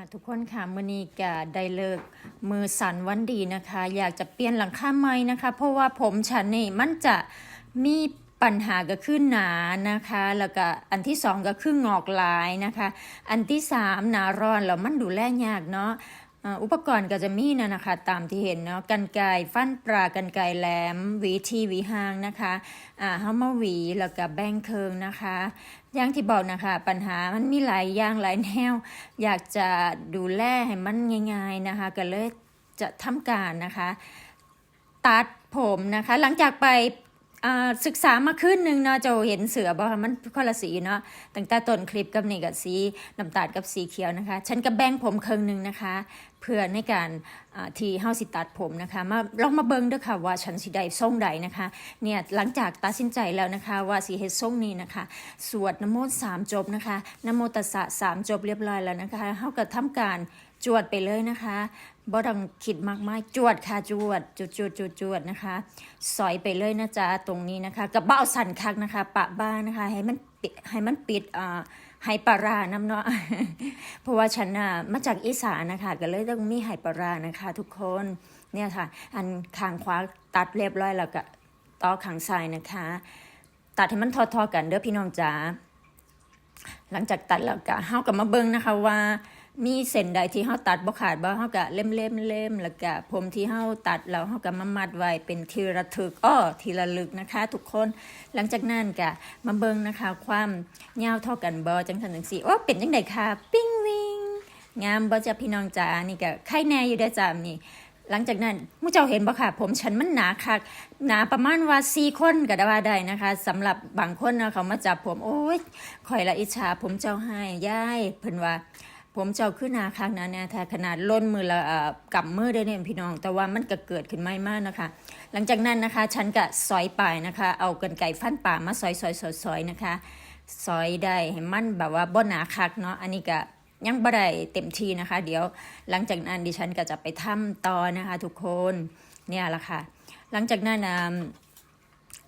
ค่ะทุกคนค่ะมือนี้กะได้เลิกมือสันวันดีนะคะ อยากจะเปลี่ยนหลังคาไหมนะคะ เพราะว่าผมฉันนี่มันจะมีปัญหาก็ขึ้นหนานะคะ แล้วก็อันที่สองก็คืองอกลายนะคะ อันที่สามหนาร้อนแล้วมันดูแลยากเนาะ อุปกรณ์ก็จะมีนะนะคะ ตามที่เห็นเนาะกันไกฟันปลากันไกแหลมหวีทีหวีหางนะคะอ่าเฮามาหวีแล้วก็แบ่งเคิงนะคะอย่างที่บอกนะคะ ปัญหามันมีหลายอย่างหลายแนว อยากจะดูแลให้มันง่าย ๆนะคะ ก็เลยจะทำการนะคะ ตัดผมนะคะ หลังจากไป ศึกษามาขึ้นหนึ่งเนาะจะเห็นเสือบ่คะมันคนละสีเนาะตั้งแต่ต้นคลิปกับนี่กับสีน้ำตาลกับสีเขียวนะคะ ฉันก็แบ่งผมครึ่งหนึ่งนะคะ เพื่อในการที่เฮาสิตัดผมนะคะมาลองมาเบิ่งด้อค่ะว่าฉันสิได้ทรงใดนะคะเนี่ยหลังจากตัดสินใจแล้วนะคะ ว่าสิเฮ็ดทรงนี้นะคะ สวดนโมสามจบนะคะนโมตัสสะสามจบเรียบร้อยแล้วนะคะเฮาก็ทำการ จวดไปเลยนะคะบ่ต้องคิดมากมายจวดค่ะจวดจวดจวดจวดจวดนะคะ สอยไปเลยนะจ๊ะตรงนี้นะคะ กับเบ้าสันคักนะคะ ปะบ้านนะคะ ให้มันให้มันปิดอ่าไหปาราน้ำเนาะเพราะว่าฉันน่ะมาจากอีสานนะคะก็เลยต้องมีไหปารานะคะ ทุกคนเนี่ยค่ะ อันขางขวาตัดเรียบร้อยแล้วก็ต่อขางซ้ายนะคะ ตัดให้มันทอๆกันเด้อพี่น้องจ๋าหลังจากตัดแล้วก็เฮาก็มาเบิ่งนะคะว่า มีเส้นใดที่เฮาตัดบ่ขาดบ่เฮาก็เล่มเล่มเล่มแล้วก็ผมที่เฮาตัดแล้วเฮาก็มามัดไว้เป็นทีละทึกอ้อทีละลึกนะคะ ทุกคนหลังจากนั้นก็มาเบิ่งนะคะ ความยาวเท่ากันบ่จังซั่นจังซี่โอ้เป็นจังไดคะปิ้งวิงงามบ่จ้ะพี่น้องจ๋านี่ก็ไข่แน่อยู่เด้อจ้านี่หลังจากนั้นมู้เจ้าเห็นบ่ค่ะ ผมฉันมันหนาคักหนาประมาณว่าสี่คนก็ได้ว่าได้นะคะสำหรับบางคนนะเขามาจับผมโอ้ยข่อยละอิจฉาผมเจ้าให้ย่ายเพิ่นว่า ผมเจ้าขึ้นนาคักนะเนี่ยถ้าขนาดล้นมือละเอ่อกำมือได้เนี่ยพี่น้อง แต่ว่ามันก็เกิดขึ้นไม่มากนะคะ หลังจากนั้นนะคะฉันก็ซอยปลายนะคะ เอากันไก่ฟันป่ามาซอยซอยซอยซอยนะคะซอยได้ให้มันแบบว่าบ่หนาคักเนาะอันนี้ก็ยังบ่ได้เต็มที่นะคะ เดี๋ยวหลังจากนั้นดิฉันก็จะไปทำต่อนะคะ ทุกคนเนี่ยแหละค่ะ หลังจากนั้น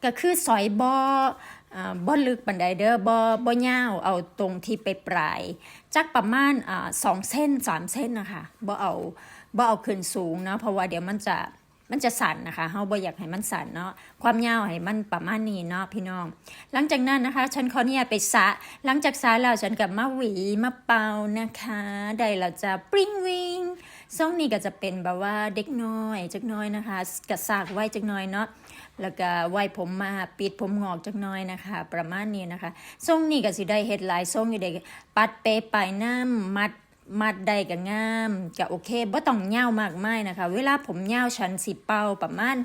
ก็คือซอยบ่อ่ บ่ลึกปันใดเด้อบ่บ่ยาวเอาตรงที่ไปปลายจักประมาณอ่าสองเส้นสามเส้นนะคะบ่เอาบ่เอาขึ้นสูงเนาะเพราะว่าเดี๋ยวมันจะมันจะสั่นนะคะเฮาบ่อยากให้มันสั่นเนาะ ความยาวให้มันประมาณนี้เนาะพี่น้อง หลังจากนั้นนะคะ ฉันขออนุญาตไปสะ หลังจากสะแล้วฉันกับมาหวีมาเป่านะคะ ได้แล้วจะปริ้งวิง ซ่องนี้ก็จะเป็นแบบว่าเด็กน้อยจักน้อยนะคะกระสากไว้จักน้อยเนาะแล้วก็ไว้ผมมาปิดผมงอกจักน้อยนะคะ ประมาณนี้นะคะทรงนี้ก็สิได้เฮ็ดหลายทรงอยู่เด้ปัดเปปลายน้ำมัดมัดได้ก็งามก็โอเคบ่ต้องเยาวมากมายนะคะ เวลาผมเยาวฉันสิเป่าประมาณ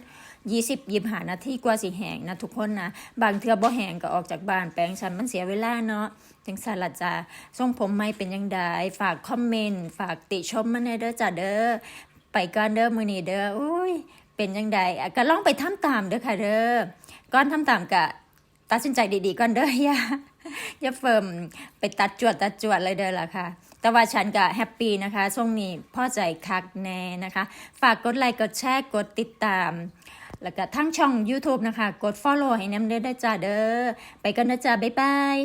20 25นาทีกว่าสิแหงนะทุกคนนะบางเทื่อบ่แหงก็ออกจากบ้านแปลงฉันมันเสียเวลาเนาะจังซั่นล่ะจ้าทรงผมไม่เป็นยังไดฝากคอมเมนต์ฝากติชมมาแน่เด้อจ้าเด้อไปก่อนเด้อมือนี้เด้ออุ้ยเป็นยังไงอะก็ลองไปทำตามเด้อค่ะเด้อก่อนทำตามก็ตัดสินใจดีๆก่อนเด้ออย่าอย่าเฟิ่มไปตัดจวดตัดจวดเลยเด้อล่ะค่ะแต่ว่าฉันก็แฮปปี้นะคะช่วงนี้พ่อใจคักแน่นะคะ ฝากกดไลค์กดแชร์กดติดตาม แล้วก็ทั้งช่อง YouTube นะคะ กด Follow ให้น้ำเด้อด้จ้าเด้อ ไปกันนะจ้าบ๊ายบาย